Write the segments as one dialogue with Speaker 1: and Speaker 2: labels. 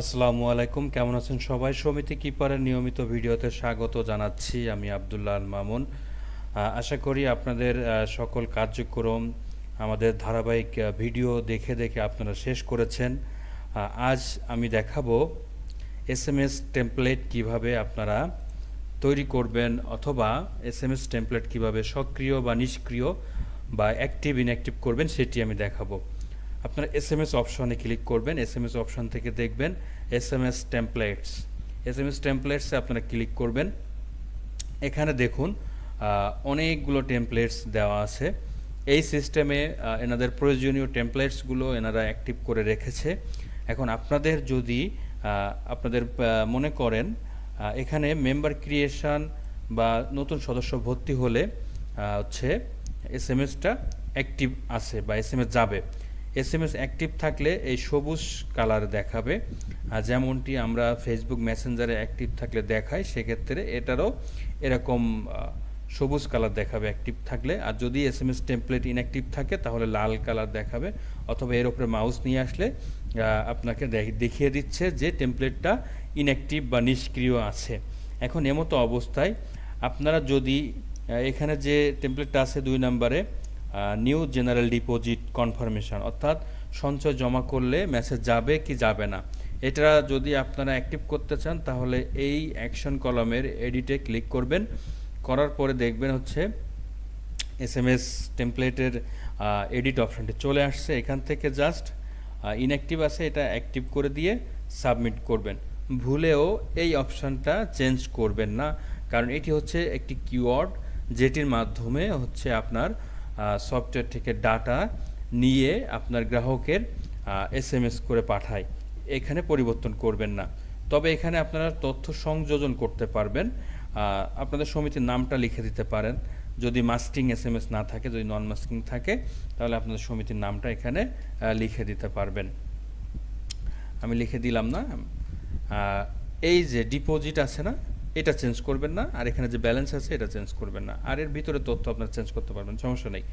Speaker 1: আসসালামু আলাইকুম কেমন আছেন সবাই? সমিতি কিপারের নিয়মিত ভিডিওতে স্বাগত জানাচ্ছি আমি আবদুল্লাহ আল মামুন আশা করি আপনাদের সকল কার্যক্রম, আমাদের ধারাবাহিক ভিডিও দেখে দেখে আপনারা শেষ করেছেন। আজ আমি দেখাবো এস এম এস টেমপ্লেট কীভাবে আপনারা তৈরি করবেন অথবা এস এম এস টেমপ্লেট কীভাবে সক্রিয় বা নিষ্ক্রিয় বা অ্যাক্টিভ ইনঅ্যাক্টিভ করবেন সেটি আমি দেখাবো। আপনার এস এম এস অপশনে ক্লিক করবেন এস এম এস অপশন থেকে দেখবেন S M S templates S M S টেমপ্লেটসে আপনারা ক্লিক করবেন। এখানে দেখুন অনেকগুলো টেমপ্লেটস দেওয়া আছে। এই সিস্টেমে এনাদের প্রয়োজনীয় টেমপ্লেটসগুলো এনারা অ্যাক্টিভ করে রেখেছে। এখন আপনাদের যদি আপনাদের মনে করেন এখানে মেম্বার ক্রিয়েশন বা নতুন সদস্য ভর্তি হলে হচ্ছে এস এম এসটা অ্যাক্টিভ আছে বা এস এম এস যাবে। এস এম এস অ্যাক্টিভ থাকলে এই সবুজ কালার দেখাবে। আর যেমনটি আমরা ফেসবুক মেসেঞ্জারে অ্যাক্টিভ থাকলে দেখাই, সেক্ষেত্রে এটারও এরকম সবুজ কালার দেখাবে অ্যাক্টিভ থাকলে। আর যদি S M S template inactive থাকে, তাহলে লাল কালার দেখাবে। অথবা এর উপরে মাউস নিয়ে আসলে আপনাকে দেখ- দেখিয়ে দিচ্ছে যে টেমপ্লেটটা ইনঅ্যাক্টিভ বা নিষ্ক্রিয় আছে। এখন এমতো অবস্থায় আপনারা যদি এখানে যে টেমপ্লেটটা আছে দুই নম্বরে নিউ জেনারেল ডিপোজিট কনফার্মেশন অর্থাৎ সঞ্চয় জমা করলে মেসেজ যাবে কি যাবে না। এটা যদি আপনারা অ্যাক্টিভ করতে চান, তাহলে এই অ্যাকশন কলমের এডিটে ক্লিক করবেন। করার পরে দেখবেন হচ্ছে এস এম এস টেমপ্লেটের এডিট অপশানটি চলে আসছে। এখান থেকে জাস্ট ইনঅ্যাক্টিভ আছে, এটা অ্যাক্টিভ করে দিয়ে সাবমিট করবেন। ভুলেও এই অপশানটা চেঞ্জ করবেন না। কারণ এটি হচ্ছে একটি কিওয়ার্ড যেটির মাধ্যমে হচ্ছে আপনার সফটওয়্যার থেকে ডাটা নিয়ে আপনার গ্রাহকের এস এম এস করে পাঠায়। এখানে পরিবর্তন করবেন না। তবে এখানে আপনারা তথ্য সংযোজন করতে পারবেন। আপনাদের সমিতির নামটা লিখে দিতে পারেন। যদি মাস্কিং এস এম এস না থাকে, যদি নন মাস্কিং থাকে, তাহলে আপনাদের সমিতির নামটা এখানে লিখে দিতে পারবেন। আমি লিখে দিলাম না। এই যে ডিপোজিট আছে না এটা চেঞ্জ করবেন না, আর এখানে যে ব্যালেন্স আছে এটা চেঞ্জ করবেন না। আর এর ভিতরে তথ্য আপনার চেঞ্জ করতে পারবেন, সমস্যা নেই।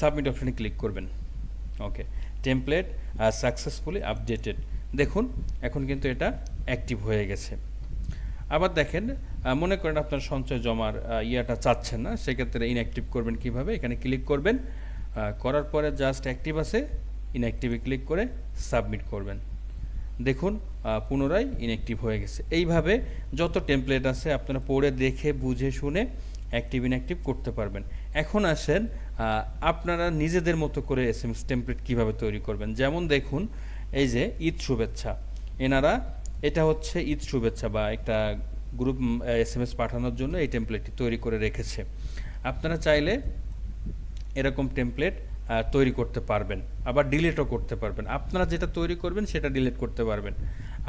Speaker 1: সাবমিট অপশানে ক্লিক করবেন। ওকে টেমপ্লেট সাকসেসফুলি আপডেটেড দেখুন, এখন কিন্তু এটা অ্যাক্টিভ হয়ে গেছে। আবার দেখেন মনে করেন আপনার সঞ্চয় জমার ইয়াটা চাচ্ছেন না, সেক্ষেত্রে ইনঅ্যাক্টিভ করবেন কীভাবে? এখানে ক্লিক করবেন। করার পরে জাস্ট অ্যাক্টিভ আছে ইনঅ্যাক্টিভে ক্লিক করে সাবমিট করবেন। দেখুন পুনরায় ইনঅ্যাক্টিভ হয়ে গেছে। এইভাবে যত টেমপ্লেট আছে, আপনারা পড়ে দেখে, বুঝে, শুনে অ্যাক্টিভ ইনঅ্যাক্টিভ করতে পারবেন। এখন আসেন আপনারা নিজেদের মতো করে এস এম এস টেমপ্লেট কীভাবে তৈরি করবেন? যেমন দেখুন, এই যে ঈদ শুভেচ্ছা। এনারা, এটা হচ্ছে ঈদ শুভেচ্ছা বা একটা গ্রুপ এস এম এস পাঠানোর জন্য এই টেমপ্লেটটি তৈরি করে রেখেছে। আপনারা চাইলে এরকম টেমপ্লেট তৈরি করতে পারবেন। আবার ডিলিটও করতে পারবেন। আপনারা যেটা তৈরি করবেন, সেটা ডিলিট করতে পারবেন।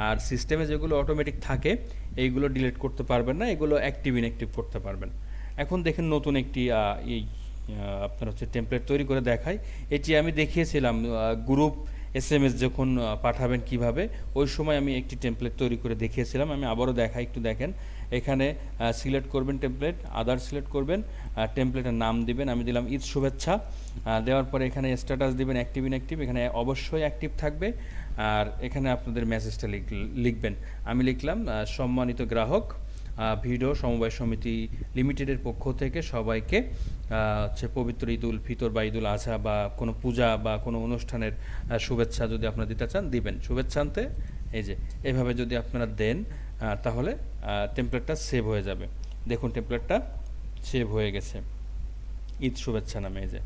Speaker 1: আর সিস্টেমে যেগুলো অটোমেটিক থাকে, এইগুলো ডিলিট করতে পারবেন না, এগুলো অ্যাক্টিভ ইনঅ্যাক্টিভ করতে পারবেন। এখন দেখেন নতুন একটি এই আপনার হচ্ছে টেমপ্লেট তৈরি করে দেখাই। এটি আমি দেখিয়েছিলাম গ্রুপ এস এম এস যখন পাঠাবেন কীভাবে, ওই সময় আমি একটি টেমপ্লেট তৈরি করে দেখিয়েছিলাম। আমি আবারও দেখাই, একটু দেখেন। এখানে সিলেক্ট করবেন টেমপ্লেট আদার সিলেক্ট করবেন টেমপ্লেটের নাম দিবেন, আমি দিলাম ঈদ শুভেচ্ছা দেওয়ার পরে এখানে স্ট্যাটাস দিবেন অ্যাক্টিভ ইনঅ্যাক্টিভ এখানে অবশ্যই অ্যাক্টিভ থাকবে, আর এখানে আপনাদের মেসেজটা লিখবেন। আমি লিখলাম সম্মানিত গ্রাহক ভিডিও সমবায় সমিতি লিমিটেডের পক্ষ থেকে সবাইকে হচ্ছে পবিত্র ঈদ উল ফিতর বা ঈদুল আজহা বা কোনো পূজা বা কোনো অনুষ্ঠানের শুভেচ্ছা যদি আপনারা দিতে চান, দিবেন। শুভেচ্ছা আনতে এই যে, এভাবে যদি আপনারা দেন তাহলে টেমপ্লেটটা সেভ হয়ে যাবে। দেখুন টেমপ্লেটটা সেভ হয়ে গেছে। ঈদ শুভেচ্ছা নামে যে।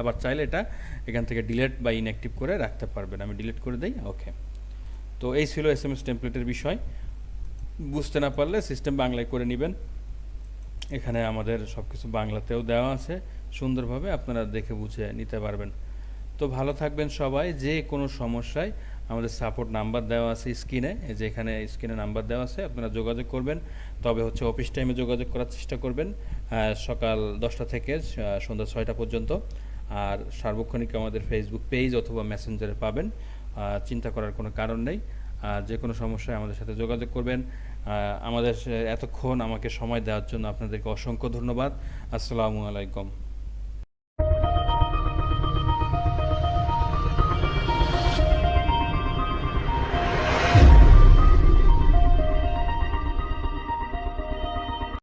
Speaker 1: আবার চাইলে এটা এখান থেকে ডিলেট বা ইনঅ্যাক্টিভ করে রাখতে পারবেন। আমি ডিলিট করে দিই ওকে তো এই ছিল এস এম এস টেমপ্লেটের বিষয়। বুঝতে না পারলে সিস্টেম বাংলায় করে নেবেন। এখানে আমাদের সব কিছু বাংলাতেও দেওয়া আছে। সুন্দরভাবে আপনারা দেখে বুঝে নিতে পারবেন। তো ভালো থাকবেন সবাই। যে কোনো সমস্যায় আমাদের সাপোর্ট নাম্বার দেওয়া আছে স্ক্রিনে এই যে এখানে স্ক্রিনে নাম্বার দেওয়া আছে, আপনারা যোগাযোগ করবেন। তবে হচ্ছে অফিস টাইমে যোগাযোগ করার চেষ্টা করবেন সকাল দশটা থেকে সন্ধ্যা ছয়টা পর্যন্ত। আর সার্বক্ষণিক আমাদের ফেসবুক পেজ অথবা মেসেঞ্জারে পাবেন। চিন্তা করার কোনো কারণ নেই। যে কোনো সমস্যায় আমাদের সাথে যোগাযোগ করবেন। আমাদের এতক্ষণ আমাকে সময় দেওয়ার জন্য আপনাদেরকে অসংখ্য ধন্যবাদ। আসসালামু আলাইকুম।